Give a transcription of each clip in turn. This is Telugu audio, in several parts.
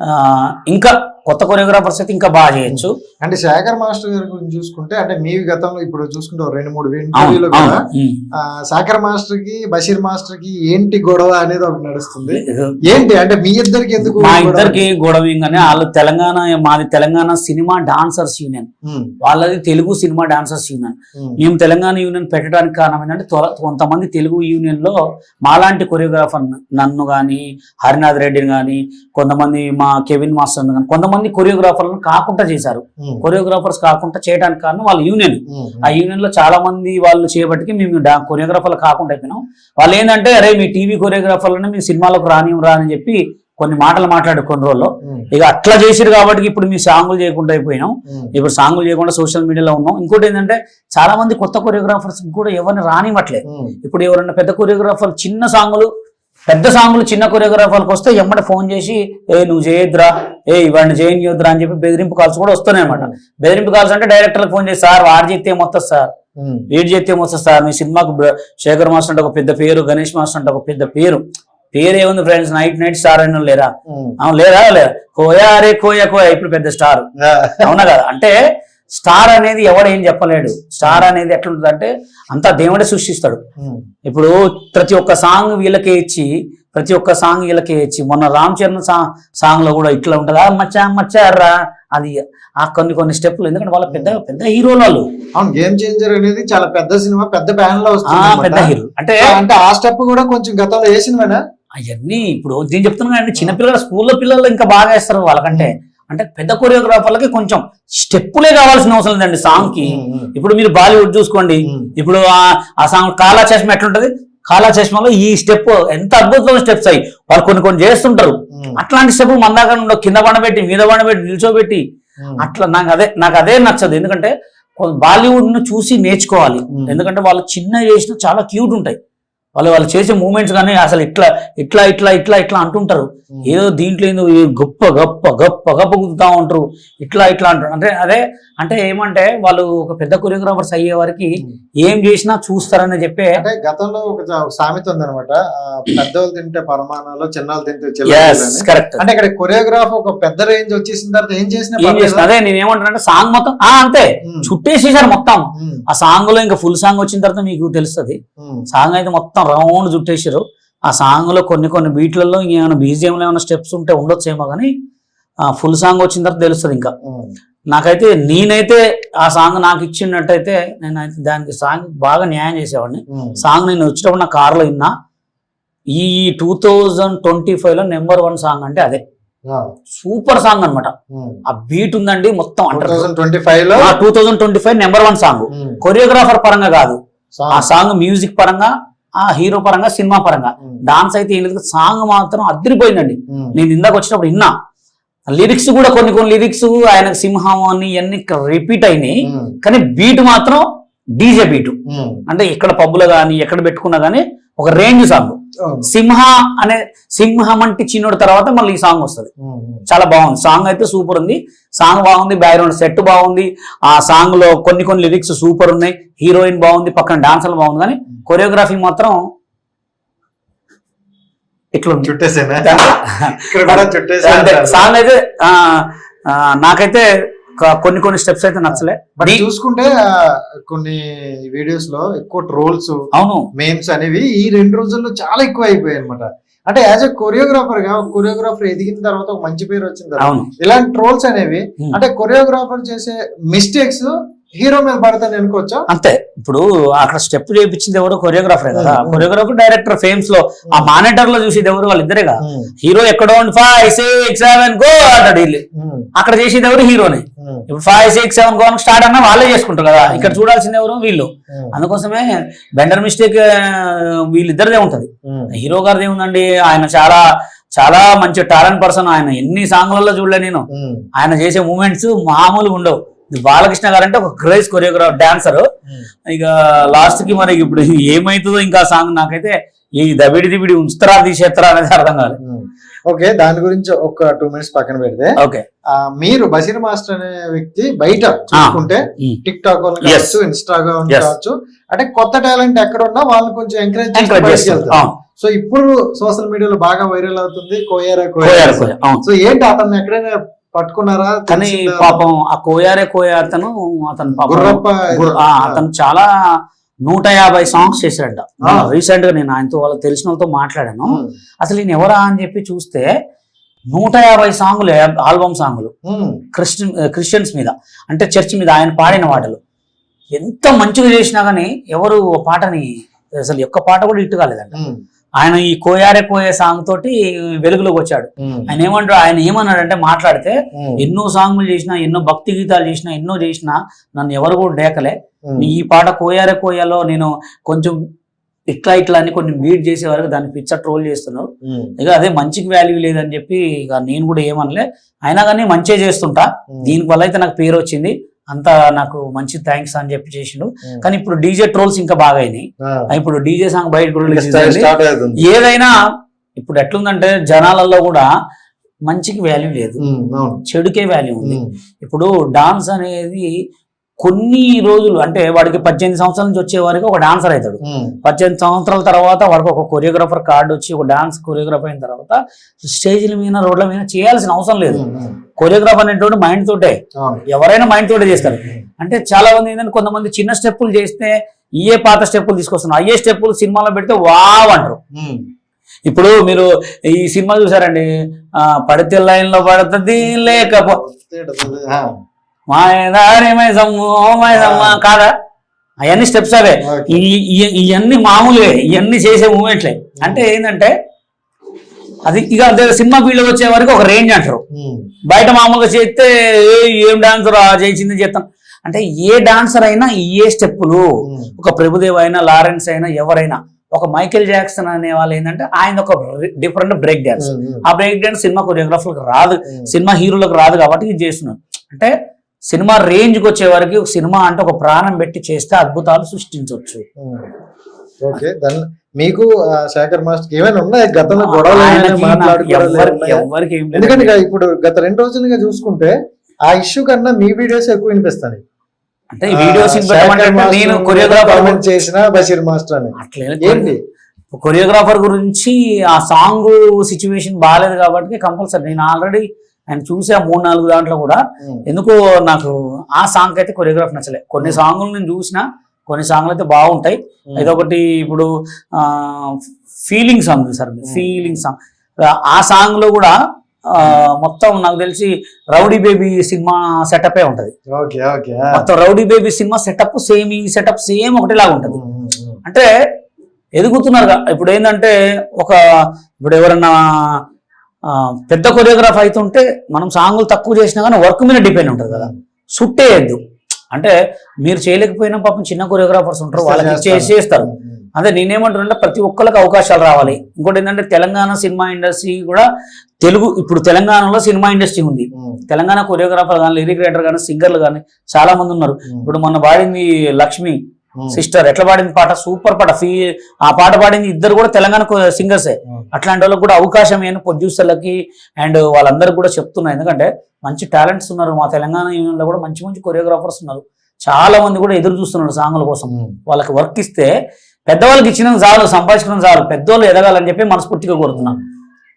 ఆ, ఇంకా కొత్త కొరియోగ్రాఫర్స్ అయితే ఇంకా బాగా చేయొచ్చు. అంటే శేఖర్ మాస్టర్ గారి గురించి చూసుకుంటే అంటే మీ గతంలో ఇప్పుడు చూసుకుంటే రెండు మూడు ఇంటర్వ్యూలో కూడా శేఖర్ మాస్టర్కి బషీర్ మాస్టర్కి ఏంటి గొడవ అనేది ఒకటి నడుస్తుంది. ఏంటి? అంటే మీ ఇద్దరికి ఎందుకు మా? ఇద్దరికి గొడవ ఏంగానే వాళ్ళు తెలంగాణ మాది తెలంగాణ సినిమా డాన్సర్స్ యూనియన్. వాళ్ళది తెలుగు సినిమా డాన్సర్స్ యూనియన్. మేము. తెలంగాణ యూనియన్ పెట్టడానికి కారణం ఏంటంటే త్వర- కొంతమంది తెలుగు యూనియన్లో మాలాంటి కొరియోగ్రాఫర్ నన్ను కానీ హరినాథ్ రెడ్డిని కానీ కొంతమంది మా కెవిన్ మాస్టర్ కానీ కొంతమంది కొరియోగ్రాఫర్లను కాకుండా చేశారు. కొరియోగ్రాఫర్స్ కాకుండా చేయడానికి కారణం వాళ్ళ యూనియన్. ఆ యూనియన్లో చాలా మంది వాళ్ళు చేయబట్టికి మేము కొరియోగ్రాఫర్లు కాకుండా అయిపోయినాం. వాళ్ళు ఏంటంటే అరే మీ టీవీ కొరియోగ్రాఫర్లను మీ సినిమాలకు రాని రా అని చెప్పి కొన్ని మాటలు మాట్లాడు కొన్ని రోజుల్లో. ఇక అట్లా చేసిరు కాబట్టి ఇప్పుడు మీ సాంగులు చేయకుండా అయిపోయినాం. ఇప్పుడు సాంగులు చేయకుండా సోషల్ మీడియాలో ఉన్నాం. ఇంకోటి ఏంటంటే చాలా మంది కొత్త కొరియోగ్రాఫర్స్ కూడా ఎవరిని రానివ్వట్లేదు. ఇప్పుడు ఎవరైనా పెద్ద కొరియోగ్రాఫర్ చిన్న సాంగులు పెద్ద సాంగులు చిన్న కొరియోగ్రాఫర్కి వస్తే ఎమ్మట ఫోన్ చేసి ఏ నువ్వు చేయొద్దురా. ఏ ఇవాడిని చేయొద్దురా అని చెప్పి బెదిరింపు కాల్స్ కూడా వస్తున్నాయి అనమాట బెదిరింపు కాల్స్ అంటే డైరెక్టర్లకు ఫోన్ చేసి సార్ వాడు చేస్తే ఏమొస్తుంది సార్? వీడు చేస్తే ఏమొస్తుంది సార్? మీ సినిమాకు శేఖర్ మాస్టర్ అంటే ఒక పెద్ద పేరు గణేష్ మాస్టర్ అంటే ఒక పెద్ద పేరు. పేరు ఏముంది ఫ్రెండ్స్? నైట్ నైట్ స్టార్ అయిన లేరా. అవును లేరా లేదా? కోయా అరే కోయా కోయా ఇప్పుడు పెద్ద స్టార్. అవునా కదా? అంటే స్టార్ అనేది ఎవడు ఏం చెప్పలేడు. స్టార్ అనేది ఎట్లుంటుంది అంటే అంతా దేవుడే సృష్టిస్తాడు. ఇప్పుడు ప్రతి ఒక్క సాంగ్ వీళ్ళకే ఇచ్చి ప్రతి ఒక్క సాంగ్ వీళ్ళకే ఇచ్చి మొన్న రామ్ చరణ్ సా సాంగ్లో కూడా ఇట్లా ఉంటుంది? ఆ మచ్చా మచ్చారా అది ఆ కొన్ని కొన్ని స్టెప్లు ఎందుకంటే వాళ్ళ పెద్ద పెద్ద హీరోలు వాళ్ళు. అవును గేమ్ చేంజర్ అనేది చాలా పెద్ద సినిమా పెద్ద బ్యాన్లో వస్తుంది పెద్ద హీరో. అంటే అంటే ఆ స్టెప్ కూడా కొంచెం గతంలో వేసినవేనా అవన్నీ ఇప్పుడు నేను చెప్తున్నా కానీ చిన్నపిల్లల స్కూల్లో పిల్లలు ఇంకా బాగా వేస్తారు వాళ్ళకంటే. అంటే పెద్ద కొరియోగ్రాఫర్లకి కొంచెం స్టెప్పులే కావాల్సిన అవసరం లేదండి సాంగ్కి ఇప్పుడు మీరు బాలీవుడ్ చూసుకోండి. ఇప్పుడు ఆ- ఆ సాంగ్ కాలా చష్మా ఎట్లుంటది? కాలా చష్మాలో ఈ స్టెప్ ఎంత అద్భుతమైన స్టెప్స్ అయ్యి. వాళ్ళు కొన్ని కొన్ని చేస్తుంటారు. అట్లాంటి స్టెప్ మన దగ్గర ఉండవు. కింద పండబెట్టి మీద పండబెట్టి నిల్చోబెట్టి. అట్లా నాకు అదే నాకు అదే నచ్చదు. ఎందుకంటే బాలీవుడ్ను చూసి నేర్చుకోవాలి. ఎందుకంటే వాళ్ళు చిన్న చేసిన చాలా క్యూట్ ఉంటాయి. వాళ్ళు వాళ్ళు చేసే మూమెంట్స్ కానీ అసలు ఇట్లా ఇట్లా ఇట్లా ఇట్లా ఇట్లా అంటుంటారు. ఏదో దీంట్లో ఏందో గొప్ప గొప్ప గొప్ప గొప్ప గుద్దుతా ఉంటారు. ఇట్లా ఇట్లా అంటారు అంటే అదే అంటే ఏమంటే వాళ్ళు ఒక పెద్ద కొరియోగ్రాఫర్స్ అయ్యే వారికి. ఏం చేసినా చూస్తారని చెప్పే అంటే గతంలో ఒక సామెత ఉందన్నమాట. ఆ, పెద్దోళ్ళు తింటే పరమాణాలు చిన్నాళ్ళు తింటే కరెక్ట్ అంటే ఇక్కడ కొరియోగ్రాఫ్ ఒక పెద్ద రేంజ్ వచ్చేసిన తర్వాత ఏం చేసినా అదే నేను ఏమంటానంటే సాంగ్ మొత్తం ఆ అంతే. చుట్టేసేసారు మొత్తం. ఆ సాంగ్లో ఇంకా ఫుల్ సాంగ్ వచ్చిన తర్వాత మీకు తెలుస్తుంది. సాంగ్ అయితే మొత్తం రౌండ్ చుట్టేసారు ఆ సాంగ్లో కొన్ని కొన్ని బీట్లలో ఇంకేమైనా బీజిఎం లో ఏమైనా స్టెప్స్ ఉంటే ఉండొచ్చేమో కానీ ఫుల్ సాంగ్ వచ్చిన తర్వాత తెలుస్తుంది ఇంకా. నాకైతే నేనైతే ఆ సాంగ్ నాకు ఇచ్చినట్టయితే నేను అయితే దానికి సాంగ్ బాగా న్యాయం చేసేవాడిని. సాంగ్ నేను వచ్చినప్పుడు నా కార్లో విన్నా. ఈ టూ థౌజండ్ ట్వంటీ ఫైవ్లో నెంబర్ వన్ సాంగ్ అంటే అదే. సూపర్ సాంగ్ అన్నమాట. ఉమ్. ఆ బీట్ ఉందండి మొత్తం అంటే 2025 లో two thousand twenty five number one song. Choreographer పరంగా కాదు. ఆ సాంగ్ మ్యూజిక్ పరంగా ఆ హీరో పరంగా సినిమా పరంగా. డాన్స్ అయితే ఏం లేదు సాంగ్ మాత్రం అదిరిపోయిందండి. ఉమ్, నేను ఇందాక వచ్చినప్పుడు విన్నా. లిరిక్స్ కూడా కొన్ని కొన్ని లిరిక్స్ ఆయనకు సింహం అని ఇవన్నీ రిపీట్ అయినాయి. కానీ బీట్ మాత్రం డీజే బీట్ అంటే ఎక్కడ పబ్బులో కానీ ఎక్కడ పెట్టుకున్నా కానీ ఒక రేంజ్ సాంగ్ సింహ అనే సింహం అంటే చిన్నోడు తర్వాత మళ్ళీ ఈ సాంగ్ వస్తుంది. చాలా బాగుంది. సాంగ్ అయితే సూపర్ ఉంది. సాంగ్ బాగుంది బ్యాక్గ్రౌండ్ సెట్ బాగుంది. ఆ సాంగ్లో కొన్ని కొన్ని లిరిక్స్ సూపర్ ఉన్నాయి. హీరోయిన్ బాగుంది పక్కన డాన్సర్లు బాగుంది. కానీ కొరియోగ్రఫీ మాత్రం ఇట్లా చుట్టేసేనా. సాంగ్ అయితే నాకైతే కొన్ని కొన్ని స్టెప్స్ అయితే నచ్చలే. బట్ చూసుకుంటే కొన్ని వీడియోస్లో ఎక్కువ ట్రోల్స్ అవును. మేమ్స్ అనేవి ఈ రెండు రోజుల్లో చాలా ఎక్కువ అయిపోయాయి అనమాట అంటే యాజ్ ఎ కొరియోగ్రాఫర్గా కొరియోగ్రాఫర్ ఎదిగిన తర్వాత ఒక మంచి పేరు వచ్చిన తర్వాత అవును. ఇలాంటి ట్రోల్స్ అనేవి Hmm. అంటే కొరియోగ్రాఫర్ చేసే మిస్టేక్స్ హీరో మీద పడతాను అనుకోవచ్చా? అంతే. ఇప్పుడు అక్కడ స్టెప్ చేయించింది ఎవరు కొరియోగ్రాఫర్ కదా. Hmm. కొరియోగ్రాఫర్ డైరెక్టర్ ఫేమ్స్లో ఆ మానిటర్లో చూసేది ఎవరు? వాళ్ళిద్దరే కదా. Hmm. హీరో ఎక్కడో ఫైవ్ సిక్స్ సెవెన్ గో అంటాడు వీళ్ళు. Hmm. అక్కడ చేసేది ఎవరు? హీరోనే. Hmm. ఇప్పుడు five six seven go start అన్నా వాళ్ళే చేసుకుంటారు కదా. ఇక్కడ చూడాల్సింది ఎవరు? వీళ్ళు. Hmm. అందుకోసమే బెండర్ మిస్టేక్ వీళ్ళిద్దరిదే ఉంటది. Hmm. హీరో గారిది ఏముందండి? ఆయన చాలా చాలా మంచి టాలెంట్ పర్సన్. ఆయన ఎన్ని సాంగ్లలో చూడలే నేను. Hmm. ఆయన చేసే మూమెంట్స్ మామూలుగా ఉండవు. బాలకృష్ణ గారు అంటే ఒక క్రేజ్ కొరియోగ్రాఫర్ డాన్సర్ Hmm. ఇక లాస్ట్కి మరి ఇప్పుడు ఏమైతుందో ఇంకా సాంగ్ నాకైతే ఈ దబిడి దిబిడి ఉంచుతారా తీసేస్తారా అనేది అర్థం కాదు Hmm. ఓకే దాని గురించి ఒక టూ మినిట్స్ పక్కన పెడితే ఓకే మీరు బషీర్ మాస్టర్ అనే వ్యక్తి బయట చూసుకుంటే టిక్ టాక్ వాళ్ళు Yes. కావచ్చు ఇన్స్టాగ్రామ్. కావచ్చు అంటే కొత్త టాలెంట్ ఎక్కడ ఉన్నా వాళ్ళని కొంచెం ఎంకరేజ్. సో ఇప్పుడు సోషల్ మీడియాలో బాగా వైరల్ అవుతుంది కోయారా కోయారు సో ఏంటి అతన్ని ఎక్కడైనా పట్టుకున్నారా? కానీ? పాపం ఆ కోయారే కోయ అతను అతను అతను చాలా నూట యాభై సాంగ్స్ చేశాడంట. ఆ. రీసెంట్గా నేను ఆయనతో వాళ్ళకి తెలిసిన వాళ్ళతో మాట్లాడాను. అసలు ఈయన ఎవరా అని చెప్పి చూస్తే నూట యాభై సాంగులు ఆల్బమ్ సాంగులు. క్రిస్టియన్ క్రిస్టియన్స్ మీద అంటే చర్చ్ మీద ఆయన పాడిన పాటలు ఎంత మంచిగా చేసినా కానీ ఎవరు పాటని అసలు ఒక్క పాట కూడా ఇట్టు కాలేదంట. ఆయన ఈ కోయారే కోయే సాంగ్ తోటి వెలుగులోకి వచ్చాడు. ఆయన ఏమంటాడు? ఆయన ఏమన్నాడంటే మాట్లాడితే ఉమ్, ఎన్నో సాంగులు చేసినా ఎన్నో భక్తి గీతాలు చేసినా ఎన్నో చేసినా నన్ను ఎవరు కూడా డేకలే ఈ పాట కోయారే కోయాలో నేను కొంచెం ఇట్లా ఇట్లా అని కొన్ని బీట్ చేసే వరకు దాన్ని పిచ్చ ట్రోల్ చేస్తున్నారు ఇక అదే మంచికి వాల్యూ లేదని చెప్పి ఇక నేను కూడా ఏమనలే. అయినా కానీ మంచిగా చేస్తుంటా. దీని వల్ల అయితే నాకు పేరు వచ్చింది. అంతా నాకు మంచి థ్యాంక్స్ అని చెప్పి చేసిండు. కానీ ఇప్పుడు డీజే ట్రోల్స్ ఇంకా బాగా అయినాయి ఇప్పుడు డీజే సాంగ్ బయట ఏదైనా ఇప్పుడు ఎట్లుందంటే జనాలలో కూడా మంచికి వాల్యూ లేదు. చెడుకే వాల్యూ ఉంది. ఇప్పుడు డాన్స్ అనేది కొన్ని రోజులు అంటే వాడికి పద్దెనిమిది సంవత్సరాల నుంచి వచ్చే వారికి ఒక డాన్సర్ అవుతాడు. పద్దెనిమిది సంవత్సరాల తర్వాత వాడికి ఒక కొరియోగ్రాఫర్ కార్డు వచ్చి ఒక డాన్స్ కొరియోగ్రాఫర్ అయిన తర్వాత స్టేజ్ల మీద రోడ్ల మీద చేయాల్సిన అవసరం లేదు. కొరియోగ్రాఫర్ అనేటువంటి మైండ్ తోటే. ఎవరైనా మైండ్ తోటే చేస్తారు. అంటే చాలా మంది ఏంటంటే కొంతమంది చిన్న స్టెప్పులు చేస్తే ఇయే పాత స్టెప్పులు తీసుకొస్తున్నారు. అయ్యే స్టెప్పులు సినిమాలో పెడితే వావ్ అంటారు. ఇప్పుడు మీరు ఈ సినిమా చూసారండి. పడితే లైన్లో పడుతుంది. లేకపో కాదా? అవన్నీ స్టెప్స్ అవే. ఇవన్నీ మామూలువే ఇవన్నీ చేసే మూమెంట్లే అంటే ఏంటంటే అది ఇక అదే సినిమా ఫీల్డ్ వచ్చే వరకు ఒక రేంజ్ అంటారు. బయట మామూలుగా చేస్తే "ఏ, డాన్సర్ చేసింది చేస్తాం. అంటే ఏ డాన్సర్ అయినా ఏ స్టెప్పులు ఒక ప్రభుదేవ్ అయినా లారెన్స్ అయినా ఎవరైనా ఒక మైకేల్ జాక్సన్ అనే వాళ్ళు ఏంటంటే ఆయన ఒక డిఫరెంట్ బ్రేక్ డాన్స్ ఆ బ్రేక్ డాన్స్ సినిమా కొరియోగ్రాఫర్లకు రాదు. సినిమా హీరోలకు రాదు కాబట్టి ఇది చేస్తున్నాను అంటే సినిమా రేంజ్కి వచ్చే వరకు ఒక సినిమా అంటే ఒక ప్రాణం పెట్టి చేస్తే అద్భుతాలు సృష్టించవచ్చు. ఓకే మీకు శేఖర్ మాస్టర్ ఏమైనా ఉన్నాయి? గతంలో గొడవలు. ఎందుకంటే ఇప్పుడు గత రెండు రోజులుగా చూసుకుంటే ఆ ఇష్యూ కన్నా మీ వీడియోస్ ఎక్కువ వినిపిస్తాయి. అంటే వీడియోస్ నేను కొరియోగ్రాఫర్ చేసిన బషీర్ మాస్టర్ అని. ఏంటి? కొరియోగ్రాఫర్ గురించి ఆ సాంగ్ సిచ్యువేషన్ బాగాలేదు కాబట్టి కంపల్సరీ. నేను ఆల్రెడీ ఆయన చూసే మూడు నాలుగు దాంట్లో కూడా ఎందుకో నాకు ఆ సాంగ్ అయితే కొరియోగ్రాఫ్ నచ్చలే. కొన్ని సాంగులు నేను చూసిన కొన్ని సాంగ్లు అయితే బాగుంటాయి. ఇదొకటి ఇప్పుడు feeling song sir feeling song ఆ సాంగ్లో కూడా మొత్తం నాకు తెలిసి రౌడీ బేబీ సినిమా సెటప్ ఉంటది. మొత్తం rowdy baby cinema setup same ఈ సెటప్ సేమ్ ఒకటిలాగా ఉంటది. అంటే ఎదుగుతున్నారు ఇప్పుడు ఏంటంటే ఒక ఇప్పుడు ఎవరన్నా పెద్ద కొరియోగ్రాఫ్ అవుతుంటే మనం సాంగులు తక్కువ చేసినా కానీ వర్క్ మీద డిపెండ్ ఉంటుంది కదా. సుట్టేయద్దు. అంటే మీరు చేయలేకపోయినా పాపం చిన్న కొరియోగ్రాఫర్స్ ఉంటారు వాళ్ళకి ఉమ్. అదే నేనేమంటున్నా ప్రతి ఒక్కరికి అవకాశాలు రావాలి. ఇంకోటి ఏంటంటే తెలంగాణ సినిమా ఇండస్ట్రీ కూడా తెలుగు ఇప్పుడు తెలంగాణలో సినిమా ఇండస్ట్రీ ఉంది. తెలంగాణ కొరియోగ్రాఫర్ కానీ లిరిక్ రైటర్ కానీ సింగర్లు కానీ చాలా మంది ఉన్నారు. ఇప్పుడు మొన్న పాడింది లక్ష్మి సిస్టర్ ఎట్లా పాడింది పాట? సూపర్ పాట. ఫీ ఆ పాట పాడింది ఇద్దరు కూడా తెలంగాణ సింగర్సే ఉమ్. అట్లాంటి వాళ్ళకి కూడా అవకాశం అయిన ప్రొడ్యూసర్లకి అండ్ వాళ్ళందరికీ కూడా చెప్తున్నా. ఎందుకంటే మంచి టాలెంట్స్ ఉన్నారు. మా తెలంగాణ యూనియన్లో కూడా మంచి మంచి కొరియోగ్రాఫర్స్ ఉన్నారు. చాలా మంది కూడా ఎదురు చూస్తున్నారు సాంగుల కోసం. ఉమ్. వాళ్ళకి వర్క్ ఇస్తే పెద్దవాళ్ళకి ఇచ్చిన చాలు సంపాదించడం చాలు. పెద్దవాళ్ళు ఎదగాలని చెప్పి మనస్ఫూర్తిగా కోరుతున్నాం.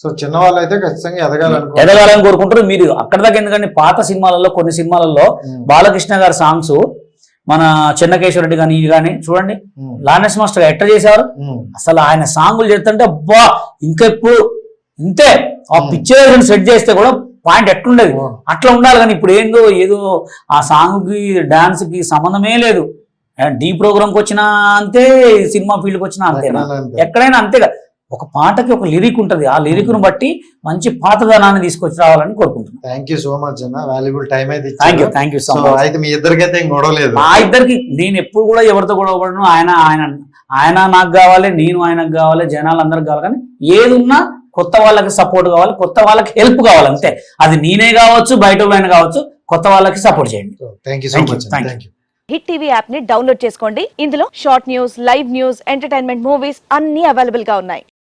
సో చిన్న వాళ్ళు అయితే ఖచ్చితంగా ఎదగాలనుకో ఎదగాలని కోరుకుంటారు మీరు అక్కడ దాకా ఎందుకంటే పాత సినిమాలలో కొన్ని సినిమాలలో బాలకృష్ణ గారి సాంగ్స్ మన చెన్నకేశ్వర రెడ్డి కానీ ఇది కానీ చూడండి లానెస్ మాస్టర్ చేసేవారు ఉమ్, అసలు ఆయన సాంగులు చేస్తుంటే అబ్బా ఇంకెప్పుడు ఇంతే. ఆ. పిక్చర్ సెట్ చేస్తే కూడా పాయింట్ ఎట్లుండేది? అట్లా ఉండాలి కానీ ఇప్పుడు ఏందో ఏదో ఆ సాంగ్కి డాన్స్కి సంబంధమే లేదు. డీ ప్రోగ్రామ్కి వచ్చినా అంతే సినిమా ఫీల్డ్కి వచ్చినా అంతేనా? ఎక్కడైనా అంతే. అంతేగా. ఒక పాటకి ఒక లిరిక్ ఉంటది. ఆ లిరిక్ను బట్టి మంచి పాతదనాన్ని తీసుకొచ్చి రావాలని కోరుకుంటున్నాను థ్యాంక్ యూ సో మచ్ అన్న. వాల్యుబుల్ టైం అయితే థ్యాంక్ యూ ఇచ్చారు. Thank you so so much అయితే మీ ఇద్దరికైతే ఏం గొడవ లేదు. మా ఇద్దరికి నేను ఎప్పుడు కూడా ఎవరితో గొడవ పడను. ఆయన ఆయన ఆయన నాకు కావాలి నేను ఆయనకు కావాలి జనాలు అందరికి కావాలి. కానీ ఏది ఉన్నా కొత్త వాళ్ళకి సపోర్ట్ కావాలి కొత్త వాళ్ళకి హెల్ప్ కావాలి అంతే. అది నేనే కావచ్చు బయట వాళ్ళైనా కావచ్చు కొత్త వాళ్ళకి సపోర్ట్ చేయండి. Thank you so much. Thank you hit TV యాప్ని డౌన్లోడ్ చేసుకోండి. ఇందులో short news live news entertainment movies అన్ని అవైలబుల్గా ఉన్నాయి.